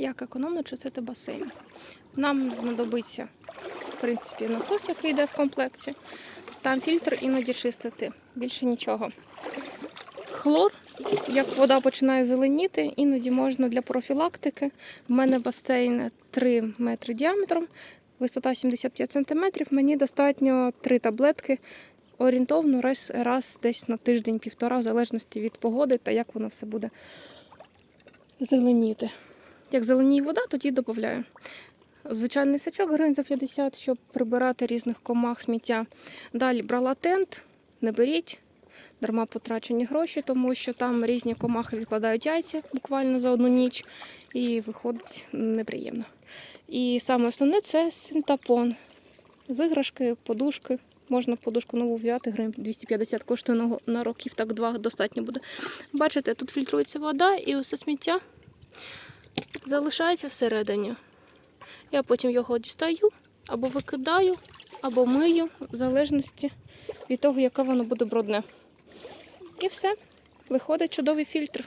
як економно чистити басейн. Нам знадобиться, в принципі, насос, який йде в комплекті. Там фільтр іноді чистити. Більше нічого. Хлор, як вода починає зеленіти, іноді можна для профілактики. У мене басейн 3 метри діаметром, висота 75 см. Мені достатньо 3 таблетки орієнтовно раз, раз десь на тиждень-півтора, в залежності від погоди та як воно все буде зеленіти. Як зеленіє вода, тоді додаю. Звичайний сачок гривень за 50, щоб прибирати різних комах сміття. Далі брала тент, не беріть, дарма потрачені гроші, тому що там різні комахи відкладають яйця буквально за одну ніч і виходить неприємно. І саме основне це синтапон. З іграшки, подушки. Можна подушку нову взяти, гривень 250 коштує на, років, так два достатньо буде. Бачите, тут фільтрується вода і усе сміття залишається всередині. Я потім його дістаю або викидаю, або мию, в залежності від того, яке воно буде брудне. І все. Виходить чудовий фільтр.